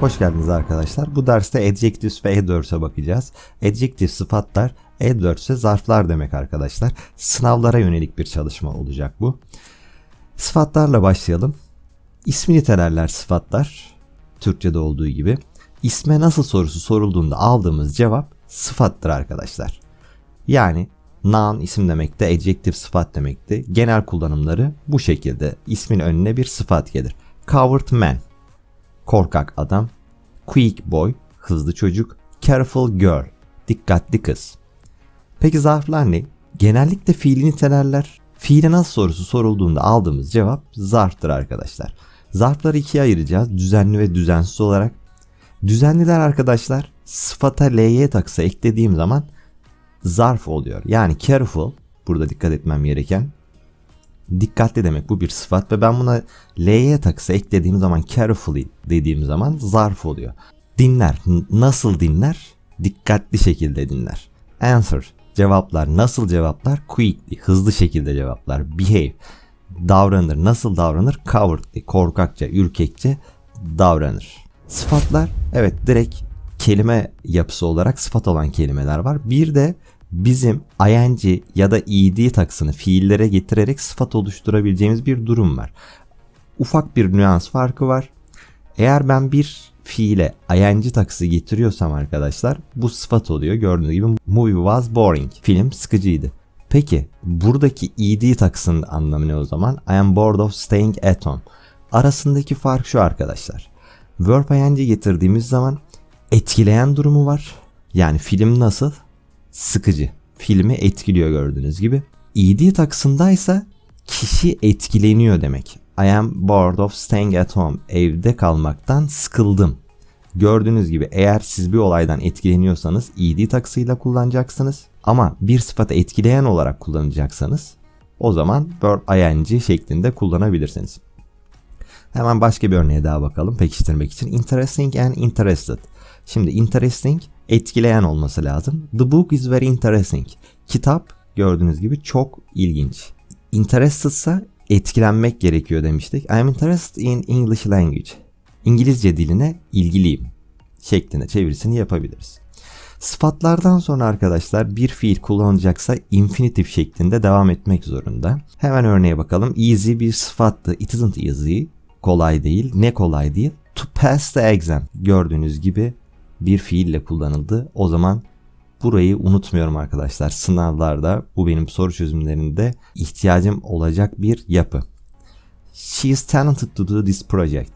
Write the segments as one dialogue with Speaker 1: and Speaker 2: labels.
Speaker 1: Hoş geldiniz arkadaşlar. Bu derste adjectives ve adverbs'e bakacağız. Adjective sıfatlar, adverbs zarflar demek arkadaşlar. Sınavlara yönelik bir çalışma olacak bu. Sıfatlarla başlayalım. İsmi nitelerler sıfatlar. Türkçe'de olduğu gibi. İsme nasıl sorusu sorulduğunda aldığımız cevap sıfattır arkadaşlar. Yani noun isim demekti, adjective sıfat demekti. Genel kullanımları bu şekilde. İsmin önüne bir sıfat gelir. Coward man, korkak adam. Quick boy, hızlı çocuk. Careful girl, dikkatli kız. Peki zarflar ne? Genellikle fiili nitelerler. Fiile nasıl sorusu sorulduğunda aldığımız cevap zarftır arkadaşlar. Zarfları ikiye ayıracağız. Düzenli ve düzensiz olarak. Düzenliler arkadaşlar sıfata ly takısı eklediğim zaman zarf oluyor. Yani careful burada dikkat etmem gereken dikkatli demek bu bir sıfat ve ben buna ly takısı eklediğim zaman carefully dediğim zaman zarf oluyor. Dinler. Nasıl dinler? Dikkatli şekilde dinler. Answer. Cevaplar. Nasıl cevaplar? Quickly. Hızlı şekilde cevaplar. Behave. Davranır. Nasıl davranır? Cowardly. Korkakça, ürkekçe davranır. Sıfatlar. Evet direkt kelime yapısı olarak sıfat olan kelimeler var. Bir de bizim ing ya da ed taksını fiillere getirerek sıfat oluşturabileceğimiz bir durum var. Ufak bir nüans farkı var. Eğer ben bir fiile ing takısı getiriyorsam arkadaşlar bu sıfat oluyor. Gördüğünüz gibi movie was boring. Film sıkıcıydı. Peki buradaki ed takısının anlamı ne o zaman? I am bored of staying at home. Arasındaki fark şu arkadaşlar. Verb ing getirdiğimiz zaman etkileyen durumu var. Yani film nasıl? Sıkıcı. Filmi etkiliyor gördüğünüz gibi. ed takısındaysa kişi etkileniyor demek. I am bored of staying at home. Evde kalmaktan sıkıldım. Gördüğünüz gibi eğer siz bir olaydan etkileniyorsanız ed takısıyla kullanacaksınız. Ama bir sıfatı etkileyen olarak kullanacaksanız o zaman verb ing şeklinde kullanabilirsiniz. Hemen başka bir örneğe daha bakalım pekiştirmek için. Interesting and interested. Şimdi interesting etkileyen olması lazım. The book is very interesting. Kitap gördüğünüz gibi çok ilginç. Interested ise etkilenmek gerekiyor demiştik. I am interested in English language. İngilizce diline ilgiliyim şeklinde çevirisini yapabiliriz. Sıfatlardan sonra arkadaşlar bir fiil kullanılacaksa infinitif şeklinde devam etmek zorunda. Hemen örneğe bakalım. Easy bir sıfattı. It isn't easy. Kolay değil. Ne kolay değil? To pass the exam. Gördüğünüz gibi bir fiille kullanıldı. O zaman burayı unutmuyorum arkadaşlar. Sınavlarda bu benim soru çözümlerinde ihtiyacım olacak bir yapı. She is talented to do this project.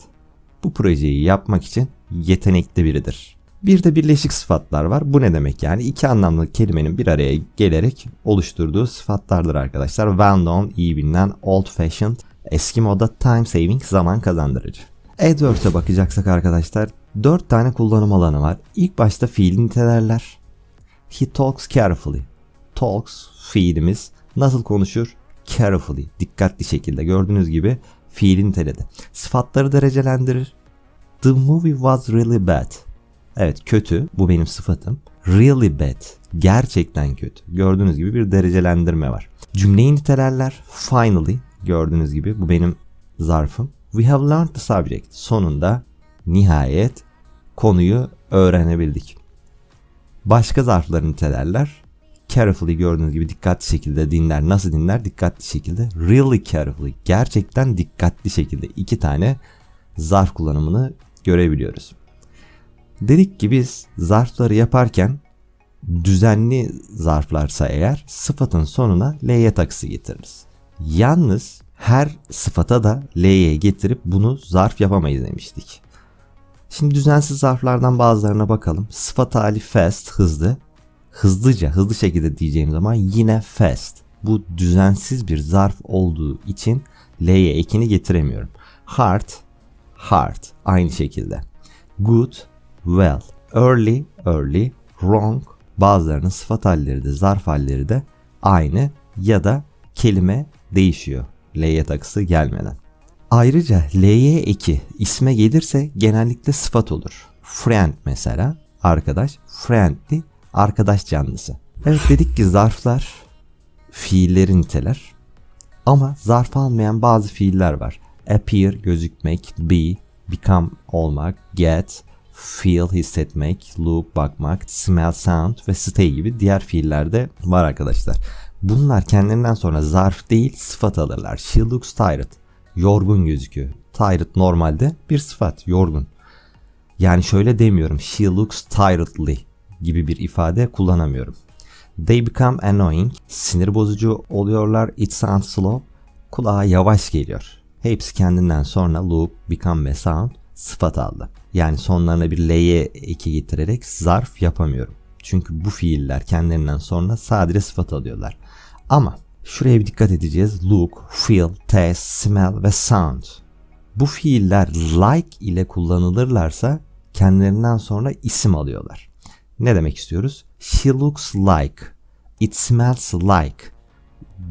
Speaker 1: Bu projeyi yapmak için yetenekli biridir. Bir de birleşik sıfatlar var. Bu ne demek yani? İki anlamlı kelimenin bir araya gelerek oluşturduğu sıfatlardır arkadaşlar. Well known, iyi bilinen, old fashioned, eski moda, time saving, zaman kazandırıcı. Adverbs'e bakacaksak arkadaşlar 4 tane kullanım alanı var. İlk başta fiil nitelerler. He talks carefully. Talks fiilimiz nasıl konuşur? Carefully. Dikkatli şekilde. Gördüğünüz gibi fiili niteledi. Sıfatları derecelendirir. The movie was really bad. Evet kötü. Bu benim sıfatım. Really bad. Gerçekten kötü. Gördüğünüz gibi bir derecelendirme var. Cümleyi nitelerler. Finally. Gördüğünüz gibi bu benim zarfım. We have learned the subject. Sonunda nihayet konuyu öğrenebildik. Başka zarfları nitelerler. Carefully gördüğünüz gibi dikkatli şekilde dinler. Nasıl dinler? Dikkatli şekilde. Really carefully. Gerçekten dikkatli şekilde. iki tane zarf kullanımını görebiliyoruz. Dedik ki biz zarfları yaparken düzenli zarflarsa eğer sıfatın sonuna ly takısı getiririz. Yalnız her sıfata da ly getirip bunu zarf yapamayız demiştik. Şimdi düzensiz zarflardan bazılarına bakalım. Sıfat hali fast, hızlı. Hızlıca, hızlı şekilde diyeceğim zaman yine fast. Bu düzensiz bir zarf olduğu için L'ye ekini getiremiyorum. Hard, hard aynı şekilde. Good, well. Early, early. Wrong. Bazılarının sıfat halleri de zarf halleri de aynı ya da kelime değişiyor. L'ye takısı gelmeden. Ayrıca ly eki isme gelirse genellikle sıfat olur. Friend mesela arkadaş, friendly arkadaş canlısı. Evet dedik ki zarflar fiilleri niteler. Ama zarf almayan bazı fiiller var. Appear gözükmek, be, become olmak, get, feel, hissetmek, look, bakmak, smell, sound ve stay gibi diğer fiiller de var arkadaşlar. Bunlar kendilerinden sonra zarf değil sıfat alırlar. She looks tired. Yorgun gözüküyor. Tired normalde bir sıfat. Yorgun. Yani şöyle demiyorum. She looks tiredly gibi bir ifade kullanamıyorum. They become annoying. Sinir bozucu oluyorlar. It sounds slow. Kulağa yavaş geliyor. Hepsi kendinden sonra look, become ve sound sıfat aldı. Yani sonlarına bir L'ye eki getirerek zarf yapamıyorum. Çünkü bu fiiller kendilerinden sonra sadece sıfat alıyorlar. Ama şuraya bir dikkat edeceğiz. Look, feel, taste, smell ve sound. Bu fiiller like ile kullanılırlarsa kendilerinden sonra isim alıyorlar. Ne demek istiyoruz? She looks like. It smells like.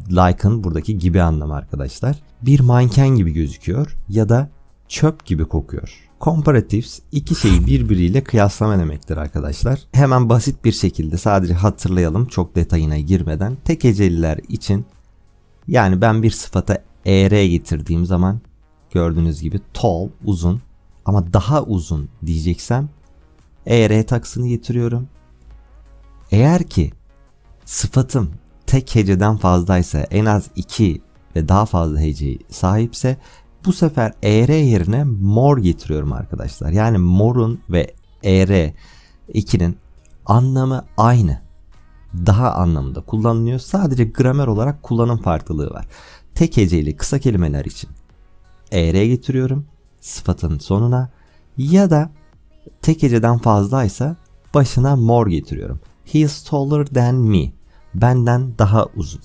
Speaker 1: Like'ın buradaki gibi anlamı arkadaşlar. Bir manken gibi gözüküyor ya da çöp gibi kokuyor. Comparatives iki şeyi birbiriyle kıyaslama demektir arkadaşlar. Hemen basit bir şekilde sadece hatırlayalım çok detayına girmeden. Tek heceliler için yani ben bir sıfata er getirdiğim zaman gördüğünüz gibi tall uzun ama daha uzun diyeceksem er taksını getiriyorum. Eğer ki sıfatım tek heceden fazlaysa en az iki ve daha fazla hece sahipse bu sefer er yerine more getiriyorum arkadaşlar. Yani mor'un ve er 2'nin anlamı aynı. Daha anlamında kullanılıyor. Sadece gramer olarak kullanım farklılığı var. Tek heceli kısa kelimeler için er getiriyorum sıfatın sonuna ya da tek heceden fazlaysa başına more getiriyorum. He is taller than me. Benden daha uzun.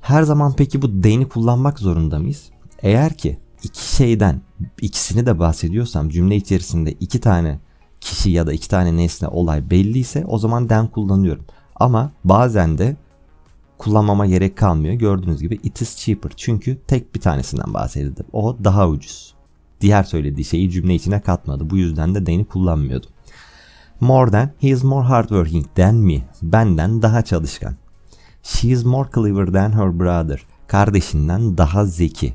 Speaker 1: Her zaman peki bu than'i kullanmak zorunda mıyız? Eğer ki iki şeyden ikisini de bahsediyorsam cümle içerisinde iki tane kişi ya da iki tane nesne olay belliyse o zaman than kullanıyorum. Ama bazen de kullanmama gerek kalmıyor. Gördüğünüz gibi it is cheaper. Çünkü tek bir tanesinden bahsedildi. O daha ucuz. Diğer söylediği şeyi cümle içine katmadı. Bu yüzden de than'i kullanmıyordu. More than, he is more hardworking than me. Benden daha çalışkan. She is more clever than her brother. Kardeşinden daha zeki.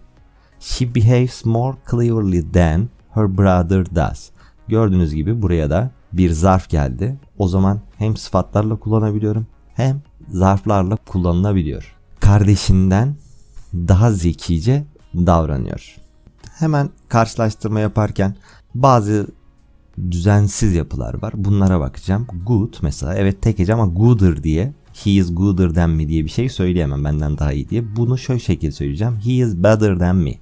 Speaker 1: She behaves more cleverly than her brother does. Gördüğünüz gibi buraya da bir zarf geldi. O zaman hem sıfatlarla kullanabiliyorum hem zarflarla kullanılabiliyor. Kardeşinden daha zekice davranıyor. Hemen karşılaştırma yaparken bazı düzensiz yapılar var. Bunlara bakacağım. Good mesela evet tek hece ama gooder diye he is gooder than me diye bir şey söyleyemem benden daha iyi diye. Bunu şöyle şekilde söyleyeceğim. He is better than me.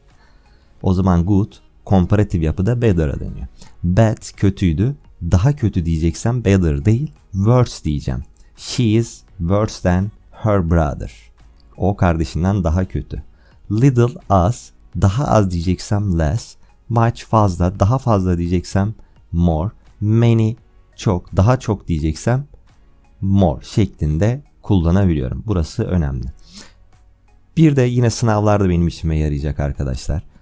Speaker 1: O zaman good komparatif yapıda better'a dönüyor. Bad kötüydü. Daha kötü diyeceksem better değil worse diyeceğim. She is worse than her brother. O kardeşinden daha kötü. Little az daha az diyeceksem less. Much fazla daha fazla diyeceksem more. Many çok daha çok diyeceksem more şeklinde kullanabiliyorum. Burası önemli. Bir de yine sınavlarda benim işime yarayacak arkadaşlar.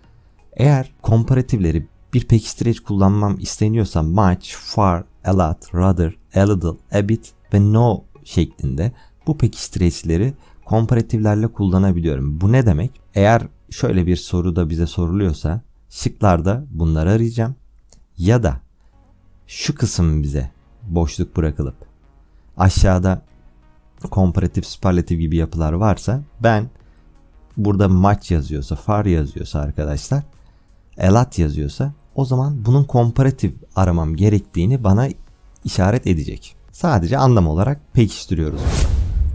Speaker 1: Eğer komparatifleri bir pekiştireç kullanmam isteniyorsa much, far, a lot, rather, a little, a bit ve no şeklinde bu pekiştireçleri komparatiflerle kullanabiliyorum. Bu ne demek? Eğer şöyle bir soru da bize soruluyorsa şıklarda bunları arayacağım. Ya da şu kısım bize boşluk bırakılıp aşağıda komparatif, süperlatif gibi yapılar varsa ben burada maç yazıyorsa, far yazıyorsa arkadaşlar elat yazıyorsa o zaman bunun komparatif aramam gerektiğini bana işaret edecek. Sadece anlam olarak pekiştiriyoruz.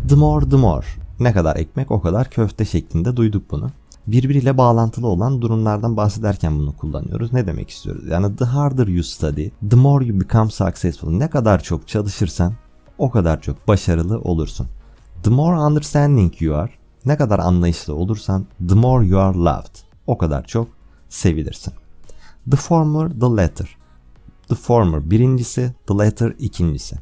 Speaker 1: The more the more. Ne kadar ekmek o kadar köfte şeklinde duyduk bunu. Birbiriyle bağlantılı olan durumlardan bahsederken bunu kullanıyoruz. Ne demek istiyoruz? Yani the harder you study, the more you become successful. Ne kadar çok çalışırsan o kadar çok başarılı olursun. The more understanding you are, ne kadar anlayışlı olursan the more you are loved. O kadar çok sevilirsin. The former, the latter. The former birincisi, the latter ikincisi.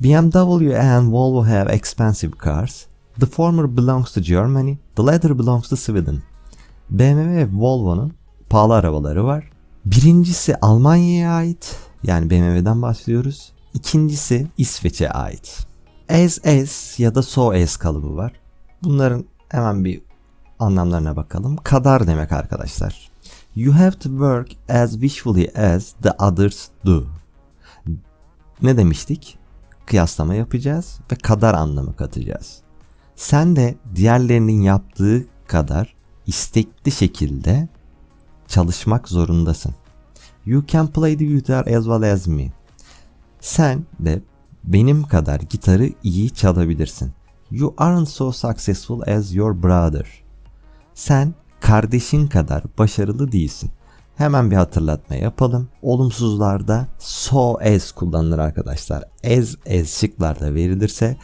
Speaker 1: BMW and Volvo have expensive cars. The former belongs to Germany, the latter belongs to Sweden. BMW ve Volvo'nun pahalı arabaları var. Birincisi Almanya'ya ait, yani BMW'den bahsediyoruz. İkincisi İsveç'e ait. As as ya da so as kalıbı var. Bunların hemen bir anlamlarına bakalım. Kadar demek arkadaşlar. You have to work as visually as the others do. Ne demiştik? Kıyaslama yapacağız ve kadar anlamı katacağız. Sen de diğerlerinin yaptığı kadar istekli şekilde çalışmak zorundasın. You can play the guitar as well as me. Sen de benim kadar gitarı iyi çalabilirsin. You aren't so successful as your brother. Sen kardeşin kadar başarılı değilsin. Hemen bir hatırlatma yapalım. Olumsuzlarda so as kullanılır arkadaşlar. As as şıklarda verilirse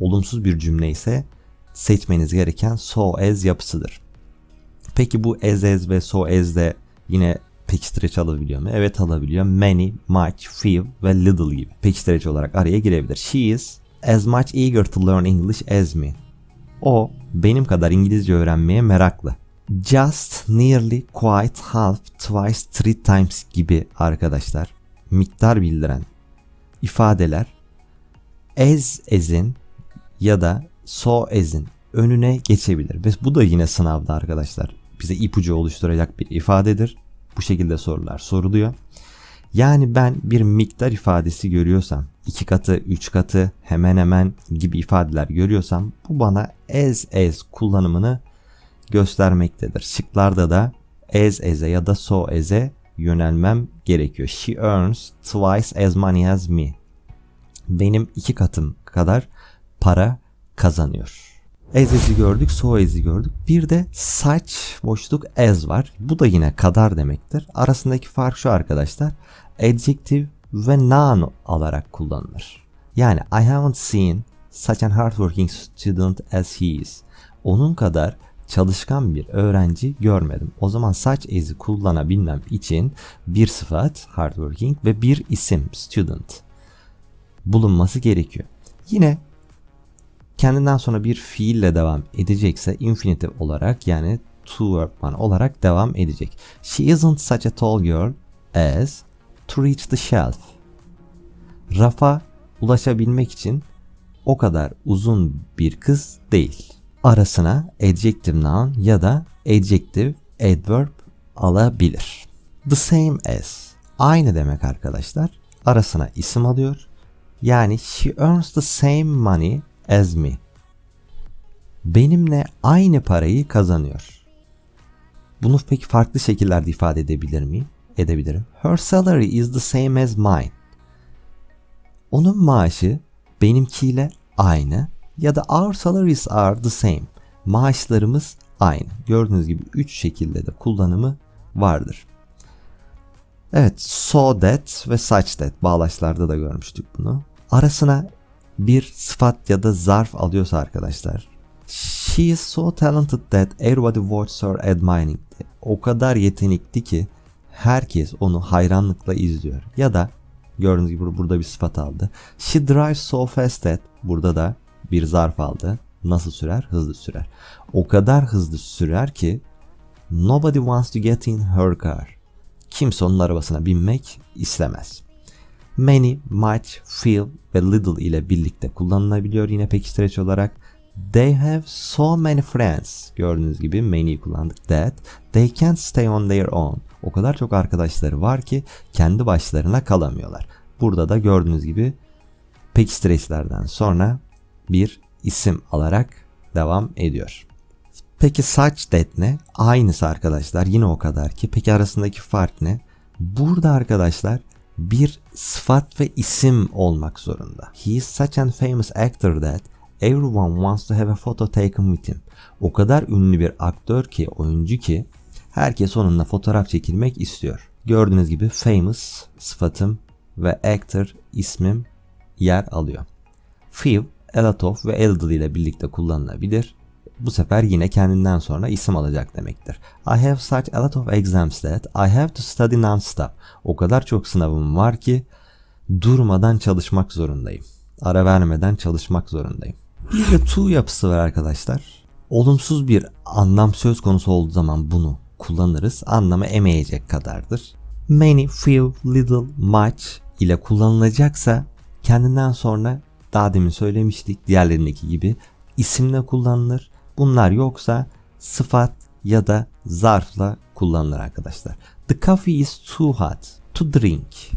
Speaker 1: olumsuz bir cümle ise seçmeniz gereken so as yapısıdır. Peki bu as as ve so as de yine pekiştireç alabiliyor mu? Evet alabiliyor. Many, much, few ve little gibi pekiştireç olarak araya girebilir. She is as much eager to learn English as me. O benim kadar İngilizce öğrenmeye meraklı. Just, nearly, quite, half, twice, three times gibi arkadaşlar miktar bildiren ifadeler as as'in ya da so as'in önüne geçebilir. Ve bu da yine sınavda arkadaşlar bize ipucu oluşturacak bir ifadedir. Bu şekilde sorular soruluyor. Yani ben bir miktar ifadesi görüyorsam, iki katı, üç katı, hemen hemen gibi ifadeler görüyorsam bu bana as as kullanımını göstermektedir. Şıklarda da as as'e ya da so as'e yönelmem gerekiyor. She earns twice as money as me. Benim iki katım kadar para kazanıyor. As as'i gördük, so as'i gördük. Bir de such boşluk as var. Bu da yine kadar demektir. Arasındaki fark şu arkadaşlar. Adjective ve noun alarak kullanılır. Yani I haven't seen such an hardworking student as he is. Onun kadar çalışkan bir öğrenci görmedim. O zaman such as'i kullanabilmem için bir sıfat hardworking ve bir isim student bulunması gerekiyor. Yine kendinden sonra bir fiille devam edecekse infinitive olarak yani to verb one olarak devam edecek. She isn't such a tall girl as to reach the shelf. Rafa ulaşabilmek için o kadar uzun bir kız değil. Arasına adjective noun ya da adjective adverb alabilir. The same as aynı demek arkadaşlar. Arasına isim alıyor. Yani she earns the same money as me. Benimle aynı parayı kazanıyor. Bunu peki farklı şekillerde ifade edebilir miyim? Edebilirim. Her salary is the same as mine. Onun maaşı benimkiyle aynı ya da our salaries are the same. Maaşlarımız aynı. Gördüğünüz gibi 3 şekilde de kullanımı vardır. Evet, so that ve such that bağlaçlarda da görmüştük bunu. Arasına bir sıfat ya da zarf alıyorsa arkadaşlar. She is so talented that everybody watches her admiring. O kadar yetenekli ki herkes onu hayranlıkla izliyor. Ya da gördüğünüz gibi burada bir sıfat aldı. She drives so fast that burada da bir zarf aldı. Nasıl sürer? Hızlı sürer. O kadar hızlı sürer ki nobody wants to get in her car. Kimse onun arabasına binmek istemez. Many, much, few ve little ile birlikte kullanılabiliyor yine pekiştireç olarak. They have so many friends. Gördüğünüz gibi many kullandık that. They can't stay on their own. O kadar çok arkadaşları var ki kendi başlarına kalamıyorlar. Burada da gördüğünüz gibi pekiştireçlerden sonra bir isim alarak devam ediyor. Peki such that ne? Aynısı arkadaşlar yine o kadar ki. Peki arasındaki fark ne? Burada arkadaşlar bir sıfat ve isim olmak zorunda. He is such an famous actor that everyone wants to have a photo taken with him. O kadar ünlü bir aktör ki, oyuncu ki herkes onunla fotoğraf çekilmek istiyor. Gördüğünüz gibi famous sıfatım ve actor ismim yer alıyor. Few, a lot of ve little ile birlikte kullanılabilir. Bu sefer yine kendinden sonra isim alacak demektir. I have such a lot of exams that I have to study non-stop. O kadar çok sınavım var ki durmadan çalışmak zorundayım. Ara vermeden çalışmak zorundayım. Bir de to yapısı var arkadaşlar. Olumsuz bir anlam söz konusu olduğu zaman bunu kullanırız. Anlamı emeyecek kadardır. Many, few, little, much ile kullanılacaksa kendinden sonra daha demin söylemiştik diğerlerindeki gibi isimle kullanılır. Bunlar yoksa sıfat ya da zarfla kullanılır arkadaşlar. The coffee is too hot to drink.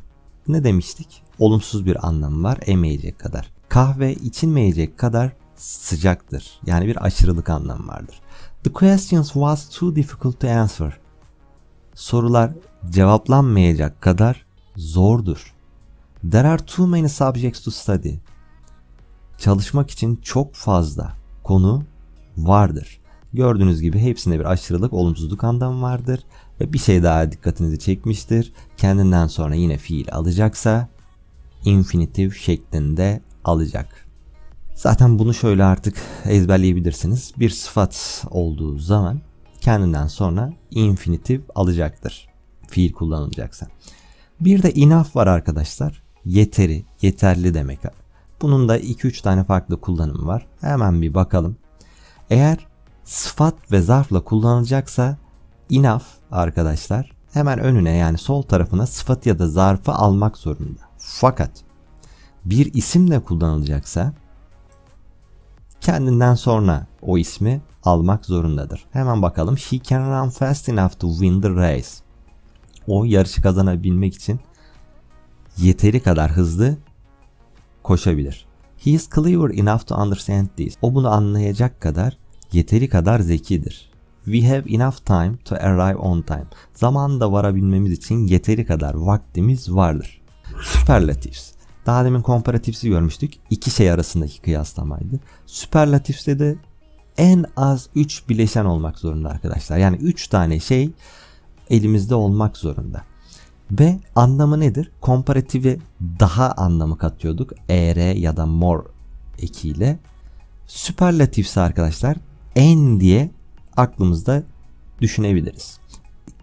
Speaker 1: Ne demiştik? Olumsuz bir anlamı var. Emeyecek kadar. Kahve içilmeyecek kadar sıcaktır. Yani bir aşırılık anlamı vardır. The questions was too difficult to answer. Sorular cevaplanmayacak kadar zordur. There are too many subjects to study. Çalışmak için çok fazla konu vardır. Gördüğünüz gibi hepsinde bir aşırılık, olumsuzluk anlamı vardır. Ve bir şey daha dikkatinizi çekmiştir. Kendinden sonra yine fiil alacaksa infinitif şeklinde alacak. Zaten bunu şöyle artık ezberleyebilirsiniz. Bir sıfat olduğu zaman kendinden sonra infinitif alacaktır. Fiil kullanılacaksa. Bir de enough var arkadaşlar. Yeteri, yeterli demek. Bunun da 2-3 tane farklı kullanımı var. Hemen bir bakalım. Eğer sıfat ve zarfla kullanılacaksa enough arkadaşlar hemen önüne yani sol tarafına sıfat ya da zarfı almak zorunda. Fakat bir isimle kullanılacaksa kendinden sonra o ismi almak zorundadır. Hemen bakalım. She can run fast enough to win the race. O yarışı kazanabilmek için yeteri kadar hızlı koşabilir. He is clever enough to understand this. O bunu anlayacak kadar, yeteri kadar zekidir. We have enough time to arrive on time. Zamanında varabilmemiz için yeteri kadar vaktimiz vardır. Superlatives. Daha demin komparatifsi görmüştük. İki şey arasındaki kıyaslamaydı. Superlatifs'te de en az 3 bileşen olmak zorunda arkadaşlar. Yani 3 tane şey elimizde olmak zorunda. Ve anlamı nedir? Komparatifi daha anlamı katıyorduk. ER ya da more ekiyle. Süperlatifse arkadaşlar en diye aklımızda düşünebiliriz.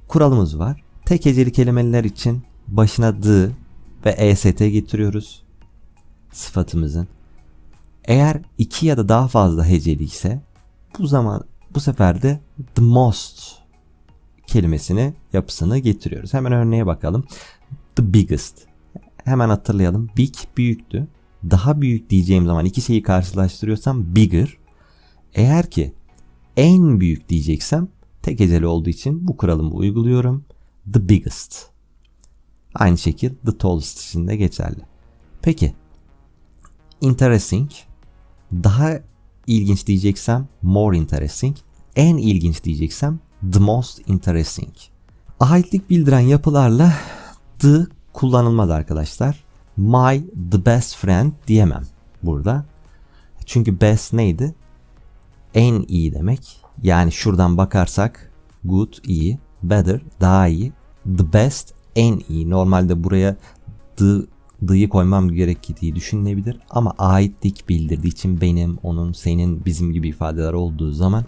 Speaker 1: Kuralımız var. Tek heceli kelimeler için başına the ve est getiriyoruz sıfatımızın. Eğer iki ya da daha fazla heceli ise bu zaman bu sefer de the most kelimesini yapısını getiriyoruz. Hemen örneğe bakalım. The biggest. Hemen hatırlayalım. Big büyüktü. Daha büyük diyeceğim zaman iki şeyi karşılaştırıyorsam bigger. Eğer ki en büyük diyeceksem tek heceli olduğu için bu kuralımı uyguluyorum. The biggest. Aynı şekilde the tallest için de geçerli. Peki. Interesting. Daha ilginç diyeceksem more interesting. En ilginç diyeceksem the most interesting. Aitlik bildiren yapılarla the kullanılmaz arkadaşlar. My the best friend diyemem burada. Çünkü best neydi? En iyi demek. Yani şuradan bakarsak good iyi, better daha iyi, the best en iyi. Normalde buraya the the'yı koymam gerektiği düşünülebilir ama aitlik bildirdiği için benim, onun, senin, bizim gibi ifadeler olduğu zaman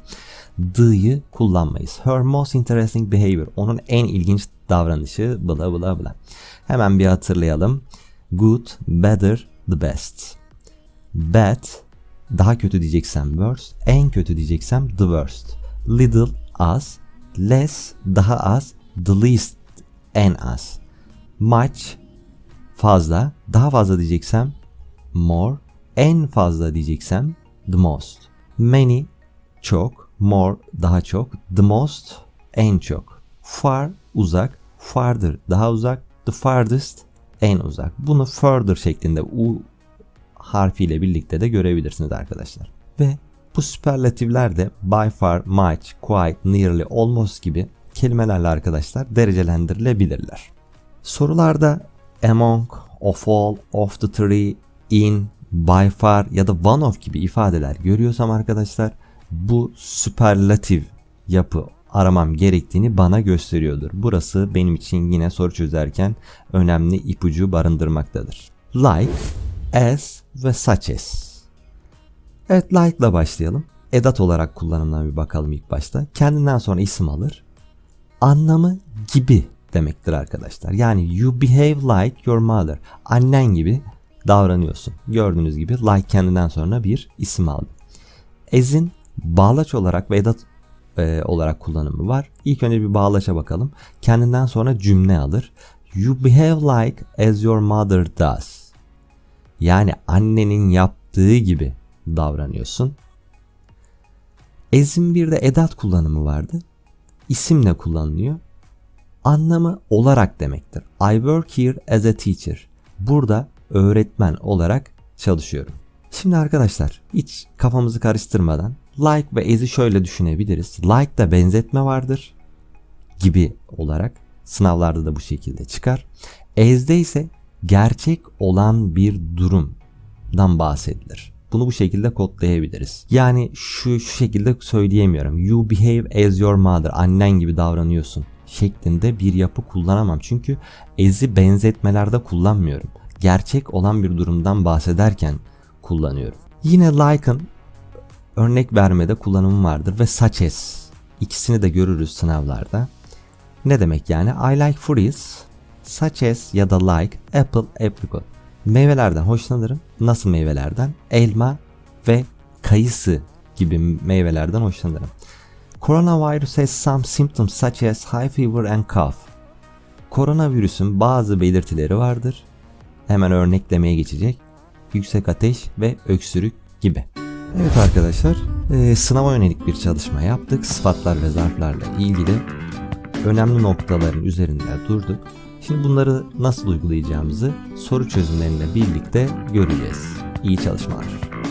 Speaker 1: the'yı kullanmayız. Her most interesting behavior. Onun en ilginç davranışı bla bla bla. Hemen bir hatırlayalım. Good, better, the best. Bad, daha kötü diyeceksem worst. En kötü diyeceksem the worst. Little, az. Less, daha az. The least, en az. Much, fazla. Daha fazla diyeceksem more. En fazla diyeceksem the most. Many, çok. More, daha çok. The most, en çok. Far, uzak. Farther, daha uzak. The farthest, en uzak. Bunu further şeklinde u harfiyle birlikte de görebilirsiniz arkadaşlar. Ve bu süperlatifler de by far, much, quite, nearly, almost gibi kelimelerle arkadaşlar derecelendirilebilirler. Sorularda among, of all, of the three, in, by far ya da one of gibi ifadeler görüyorsam arkadaşlar bu süperlatif yapı aramam gerektiğini bana gösteriyordur. Burası benim için yine soru çözerken önemli ipucu barındırmaktadır. Like, as ve such as. Evet like ile başlayalım. Edat olarak kullanımına bir bakalım ilk başta. Kendinden sonra isim alır. Anlamı gibi demektir arkadaşlar. Yani you behave like your mother. Annen gibi davranıyorsun. Gördüğünüz gibi like kendinden sonra bir isim aldı. As'in bağlaç olarak ve edat e, olarak kullanımı var. İlk önce bir bağlaça bakalım. Kendinden sonra cümle alır. You behave like as your mother does. Yani annenin yaptığı gibi davranıyorsun. As'in bir de edat kullanımı vardı. İsimle kullanılıyor. Anlamı olarak demektir. I work here as a teacher. Burada öğretmen olarak çalışıyorum. Şimdi arkadaşlar hiç kafamızı karıştırmadan like ve as'i şöyle düşünebiliriz. Like'da benzetme vardır gibi olarak sınavlarda da bu şekilde çıkar. As'de ise gerçek olan bir durumdan bahsedilir. Bunu bu şekilde kodlayabiliriz. Yani şu şu şekilde söyleyemiyorum. You behave as your mother. Annen gibi davranıyorsun şeklinde bir yapı kullanamam. Çünkü as'i benzetmelerde kullanmıyorum. Gerçek olan bir durumdan bahsederken kullanıyorum. Yine like'ın örnek vermede kullanımı vardır ve such as ikisini de görürüz sınavlarda. Ne demek yani? I like fruits, such as ya da like apple, apricot. Meyvelerden hoşlanırım. Nasıl meyvelerden? Elma ve kayısı gibi meyvelerden hoşlanırım. Coronavirus has some symptoms such as high fever and cough. Koronavirüsün bazı belirtileri vardır. Hemen örneklemeye geçecek. Yüksek ateş ve öksürük gibi. Evet arkadaşlar, e, sınava yönelik bir çalışma yaptık. Sıfatlar ve zarflarla ilgili önemli noktaların üzerinde durduk. Şimdi bunları nasıl uygulayacağımızı soru çözümleriyle birlikte göreceğiz. İyi çalışmalar.